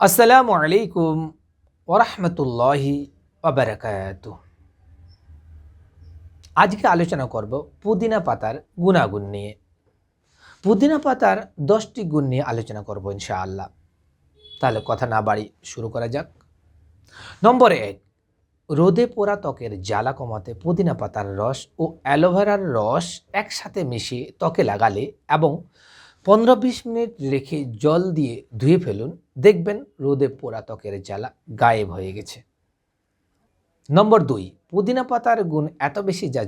আসসালামু আলাইকুম ওরহমতুল্লাহি ওবরাকাত। আজকে আলোচনা করব পুদিনা পাতার গুণাগুণ নিয়ে। পুদিনা পাতার দশটি গুণ নিয়ে আলোচনা করব ইনশাআল্লাহ। তাহলে কথা না বাড়ি শুরু করা যাক। নম্বর এক, রোদে পোড়া ত্বকের জ্বালা কমাতে পুদিনা পাতার রস ও অ্যালোভেরার রস একসাথে মিশিয়ে ত্বকে লাগালে এবং পনেরো বিশ মিনিট রেখে জল দিয়ে ধুয়ে ফেলুন। দেখবেন রোদে পোড়া ত্বকের জ্বালা গায়েব হয়ে গেছে। নম্বর দুই, পুদিনা পাতার গুণ এত বেশি যা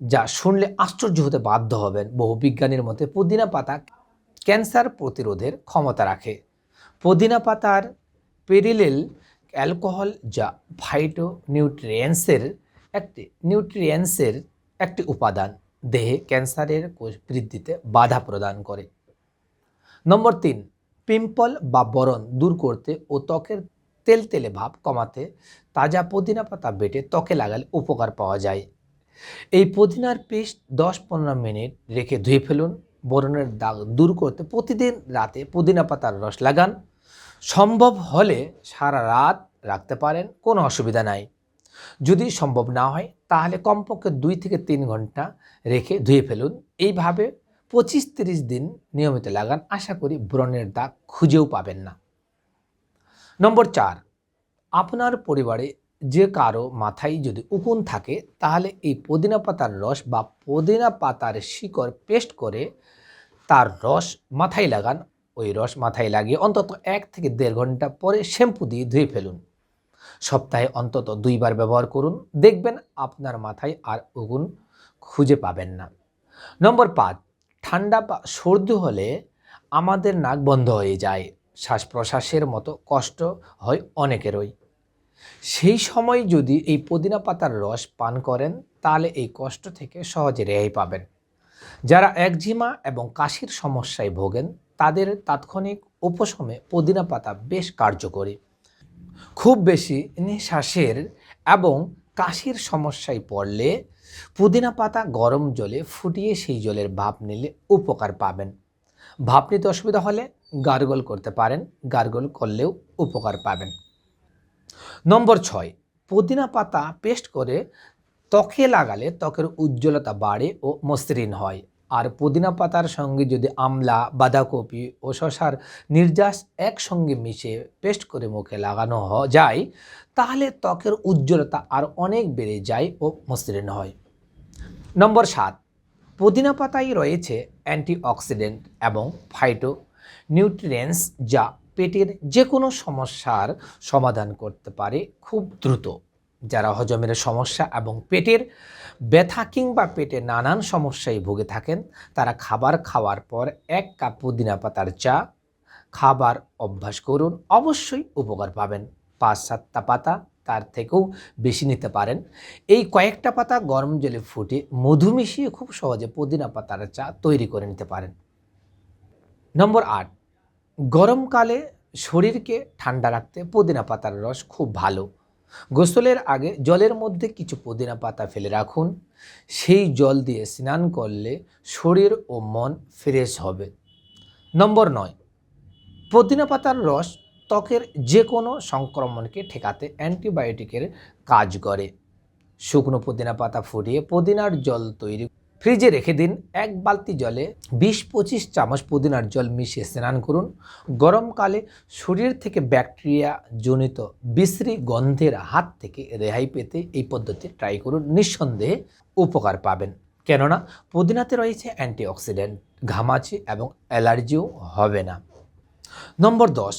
যা শুনলে আশ্চর্য হতে বাধ্য হবেন। বহু বিজ্ঞানীর মতে পুদিনা পাতা ক্যান্সার প্রতিরোধের ক্ষমতা রাখে। পুদিনা পাতার পেরিলেল অ্যালকোহল যা ভাইটো নিউট্রিয়েন্সের একটি নিউট্রিয়েন্সের একটি উপাদান। দেহে ক্যান্সারের কোষ বৃদ্ধিতে বাধা প্রদান করে। নম্বর তিন, পিম্পল বা বরণ দূর করতে ও ত্বকের তেলতেলে ভাব কমাতে তাজা পুদিনা পাতা বেটে ত্বকে লাগালে উপকার পাওয়া যায়। এই পুদিনার পেস্ট দশ পনেরো মিনিট রেখে ধুয়ে ফেলুন। বরণের দাগ দূর করতে প্রতিদিন রাতে পুদিনা পাতার রস লাগান। সম্ভব হলে সারা রাত রাখতে পারেন, কোনো অসুবিধা নাই। যদি সম্ভব না হয়, তাহলে কমপক্ষে দুই থেকে তিন ঘণ্টা রেখে ধুয়ে ফেলুন। এইভাবে পঁচিশ তিরিশ দিন নিয়মিত লাগান। আশা করি ব্রণের দাগ খুঁজেও পাবেন না। নম্বর চার, আপনার পরিবারে যে কারও মাথায় যদি উকুন থাকে, তাহলে এই পুদিনা পাতার রস বা পুদিনা পাতার শিকড় পেস্ট করে তার রস মাথায় লাগান। ওই রস মাথায় লাগিয়ে অন্তত এক থেকে দেড় ঘণ্টা পরে শ্যাম্পু দিয়ে ধুয়ে ফেলুন। সপ্তাহে অন্তত দুইবার ব্যবহার করুন। দেখবেন আপনার মাথায় আর উগুন খুঁজে পাবেন না। নম্বর পাঁচ ঠান্ডা বা সর্দি হলে আমাদের নাক বন্ধ হয়ে যায়। শ্বাস প্রশ্বাসের মতো কষ্ট হয় অনেকেরই। সেই সময় যদি এই পুদিনা পাতার রস পান করেন, তাহলে এই কষ্ট থেকে সহজে রেহাই পাবেন। যারা একজিমা এবং কাশির সমস্যায় ভোগেন, তাদের তাৎক্ষণিক উপশমে পুদিনা পাতা বেশ কার্যকরী। খুব বেশি নিঃশ্বাসের এবং কাশির সমস্যায় পড়লে পুদিনা পাতা গরম জলে ফুটিয়ে সেই জলের ভাপ নিলে উপকার পাবেন। ভাপ নিতে অসুবিধা হলে গার্গল করতে পারেন, গার্গল করলেও উপকার পাবেন। নম্বর ছয়, পুদিনা পাতা পেস্ট করে ত্বকে লাগালে ত্বকের উজ্জ্বলতা বাড়ে ও মসৃণ হয়। আর পুদিনা পাতার সঙ্গে যদি আমলা, বাঁধাকপি ও শশার নির্যাস একসঙ্গে মিশে পেস্ট করে মুখে লাগানো যায়, তাহলে ত্বকের উজ্জ্বলতা আর অনেক বেড়ে যায় ও মসৃণ হয়। নম্বর সাত, পুদিনা পাতায় রয়েছে অ্যান্টিঅক্সিডেন্ট এবং ফাইটো নিউট্রিয়েন্টস যা পেটের যে কোনো সমস্যার সমাধান করতে পারে খুব দ্রুত। যারা হজমের সমস্যা এবং পেটের ব্যথা কিংবা পেটে নানান সমস্যায় ভুগে থাকেন, তারা খাবার খাওয়ার পর এক কাপ পুদিনা পাতার চা, খাবার অভ্যাস করুন, অবশ্যই উপকার পাবেন। পাঁচ সাতটা পাতা তার থেকেও বেশি নিতে পারেন। এই কয়েকটা পাতা গরম জলে ফুটে মধু মিশিয়ে খুব সহজে পুদিনা পাতার চা তৈরি করে নিতে পারেন। নম্বর আট, গরমকালে শরীরকে ঠান্ডা রাখতে পুদিনা পাতার রস খুব ভালো। গোসলের আগে জলের মধ্যে কিছু পুদিনা পাতা ফেলে রাখুন। সেই জল দিয়ে স্নান করলে শরীর ও মন ফ্রেশ হবে। নম্বর নয়, পুদিনা পাতার রস ত্বকের যে কোনো সংক্রমণকে ঠেকাতে অ্যান্টিবায়োটিকের কাজ করে। শুকনো পুদিনা পাতা ফুটিয়ে পুদিনার জল তৈরি ফ্রিজে রেখে দিন এক বালতি জলে বিশ পঁচিশ চামচ পুদিনার জল মিশিয়ে স্নান করুন। গরমকালে শরীর থেকে ব্যাকটেরিয়া জনিত বিশ্রী গন্ধের হাত থেকে রেহাই পেতে এই পদ্ধতি ট্রাই করুন। নিঃসন্দেহে উপকার পাবেন। কেননা পুদিনাতে রয়েছে অ্যান্টিঅক্সিডেন্ট, ঘামাচি এবং অ্যালার্জিও হবে না। নম্বর দশ,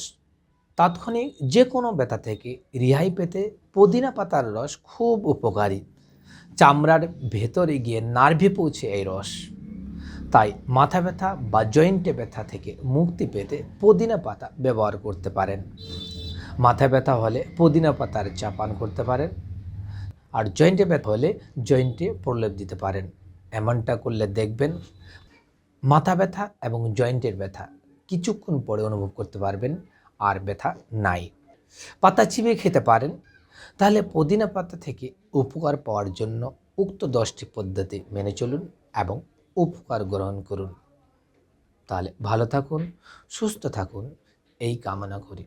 তাৎক্ষণিক যে কোনো ব্যথা থেকে রেহাই পেতে পুদিনা পাতার রস খুব উপকারী। চামড়ার ভেতরে গিয়ে নার্ভে পৌঁছে এই রস। তাই মাথা ব্যথা বা জয়েন্টে ব্যথা থেকে মুক্তি পেতে পুদিনা পাতা ব্যবহার করতে পারেন। মাথা ব্যথা হলে পুদিনা পাতার চা পান করতে পারেন। আর জয়েন্টে ব্যথা হলে জয়েন্টে প্রলেপ দিতে পারেন। এমনটা করলে দেখবেন মাথা ব্যথা এবং জয়েন্টের ব্যথা কিছুক্ষণ পরে অনুভব করতে পারবেন, আর ব্যথা নাই। পাতা চিবিয়ে খেতে পারেন তাহলে পুদিনা পাতা থেকে উপকার পাওয়ার জন্য উক্ত দশটি পদ্ধতি মেনে চলুন এবং উপকার গ্রহণ করুন। তাহলে ভালো থাকুন, সুস্থ থাকুন, এই কামনা করি।